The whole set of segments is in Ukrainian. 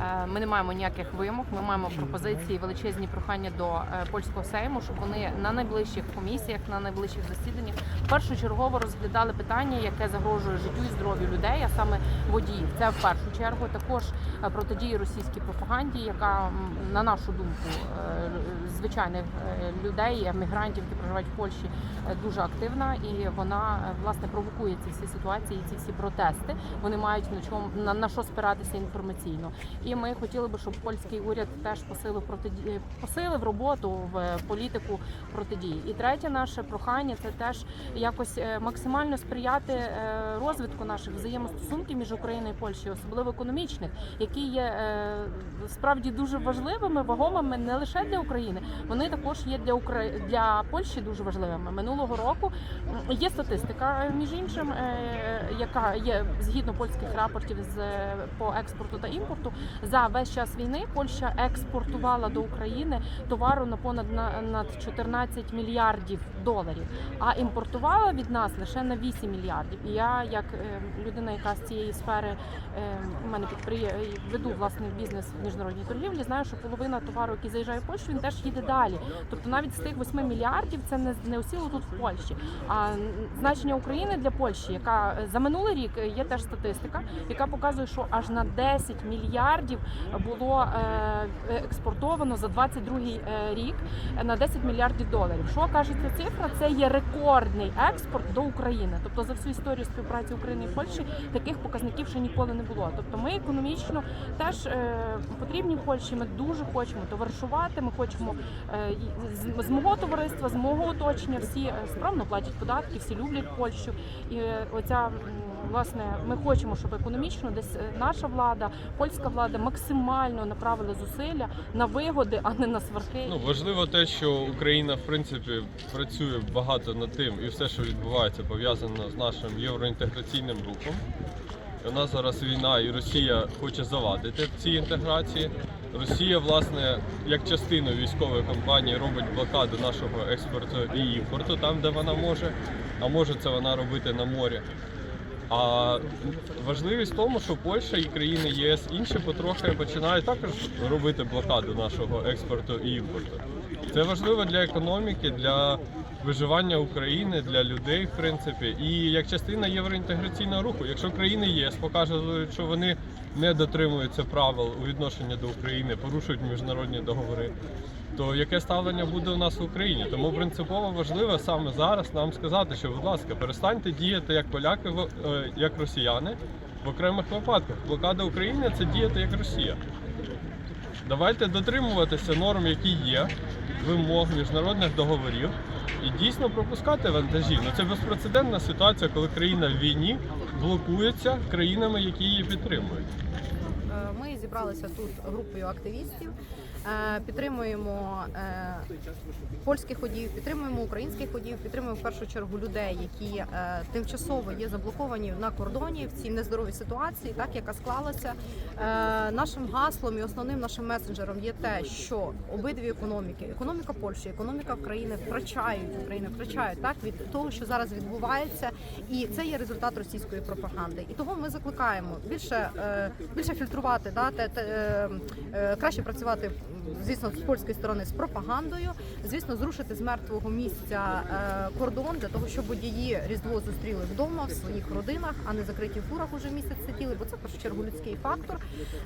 Е, Ми не маємо ніяких вимог. Ми маємо пропозиції, величезні прохання до е, польського сейму, щоб вони на найближчих комісіях, на найближчих засіданнях першочергово розглядали питання, яке загрожує життю і здоров'ю людей, а саме водіїв. Це в першу чергу також е, протидії російській пропаганді, яка на нашу думку е, звичайних е, людей, мігрантів, які проживають в Польщі, е, дуже активна, і вона власне провокує ці всі ситуації, ці всі протести. Вони мають на чому на, на що спиратися інформаційно. І ми хотіли би, щоб польський уряд теж посилив протиді... посилив роботу в політику протидії. І третє наше прохання це теж якось максимально сприяти розвитку наших взаємостосунків між Україною і Польщею, особливо економічних, які є справді дуже важливими, вагомими не лише для України, вони також є для Украї... для Польщі дуже важливими. Минулого року є статистика, е, між іншим, е, яка є згідно польських рапортів з е, по експорту та імпорту. За весь час війни Польща експортувала до України товару на понад на над 14 мільярдів доларів, а імпортувала від нас лише на 8 мільярдів. І я, як людина, яка з цієї сфери у мене підприє... веду власний бізнес в міжнародній торгівлі, знаю, що половина товару, який заїжджає в Польщу, він теж їде далі. Тобто навіть з тих 8 мільярдів це не, не осіло тут в Польщі. А значення України для Польщі, яка е, за минулий рік е, є теж статистика, яка показує, що аж на 10 мільярдів було е, експортовано за 22 рік на 10 мільярдів доларів. Що каже ця цифра? Це є рекордний експорт до України. Тобто за всю історію співпраці України і Польщі таких показників ще ніколи не було. Тобто ми економічно теж потрібні Польщі. Ми дуже хочемо товаришувати. Ми хочемо е, з, мого товариства, з мого оточення. Всі е, справно платять податки, всі люблять Польщу. І е, оця власне ми хочемо, щоб економічно десь наша влада, польська влада максимально направили зусилля на вигоди, а не на сварки. Ну важливо те, що Україна в принципі працює багато над тим, і все, що відбувається, пов'язано з нашим євроінтеграційним рухом. У нас зараз війна, і Росія хоче завадити в цій інтеграції. Росія, власне, як частину військової кампанії робить блокаду нашого експорту і імпорту там, де вона може, а може це вона робити на морі. А важливість в тому, що Польща і країни єС інші потрохи починають також робити блокаду нашого експорту і імпорту. Це важливо для економіки, для виживання України, для людей, в принципі, і як частина євроінтеграційного руху. Якщо країни ЄС покажуть, що вони не дотримуються правил у відношенні до України, порушують міжнародні договори, то яке ставлення буде у нас в Україні? Тому принципово важливо саме зараз нам сказати, що, будь ласка, перестаньте діяти як поляки, е, як росіяни в окремих випадках. Блокада України це діяти як Росія. Давайте дотримуватися норм, які є, вимог міжнародних договорів, і дійсно пропускати вантажі. Ну це безпрецедентна ситуація, коли країна в війні блокується країнами, які її підтримують. Е, Ми зібралися тут групою активістів, підтримуємо е, польських водіїв, підтримуємо українських водіїв, підтримуємо в першу чергу людей, які е, тимчасово є заблоковані на кордоні в цій нездоровій ситуації, так яка склалася. Е, Нашим гаслом і основним нашим месенджером є те, що обидві економіки, економіка Польщі, економіка України втрачають України, втрачають так від того, що зараз відбувається, і це є результат російської пропаганди. І того ми закликаємо більше, е, більше фільтрувати, да, те, те, е, е, краще працювати, звісно, з польської сторони з пропагандою, звісно, зрушити з мертвого місця е, кордон для того, щоб водії різдво зустріли вдома в своїх родинах, а не закриті в фурах уже місяць сиділи, бо це в першу чергу людський фактор.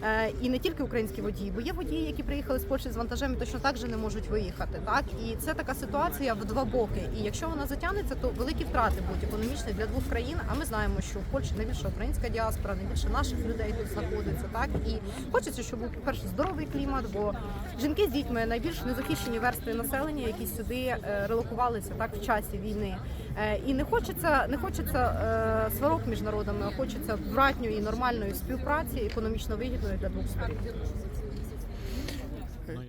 Е, і не тільки українські водії, бо є водії, які приїхали з Польщі з вантажем і точно так же не можуть виїхати. Так і це така ситуація в два боки. І якщо вона затягнеться, то великі втрати будуть економічні для двох країн. А ми знаємо, що в Польщі найбільша українська діаспора, найбільше наших людей тут знаходиться. Так і хочеться, щоб був перше здоровий клімат, бо жінки з дітьми найбільш незахищені верстви населення, які сюди е, релокувалися так в часі війни. Е, І не хочеться, не хочеться е, сварок між народами, а хочеться братньої нормальної співпраці, економічно вигідної для двох сторін. Ну,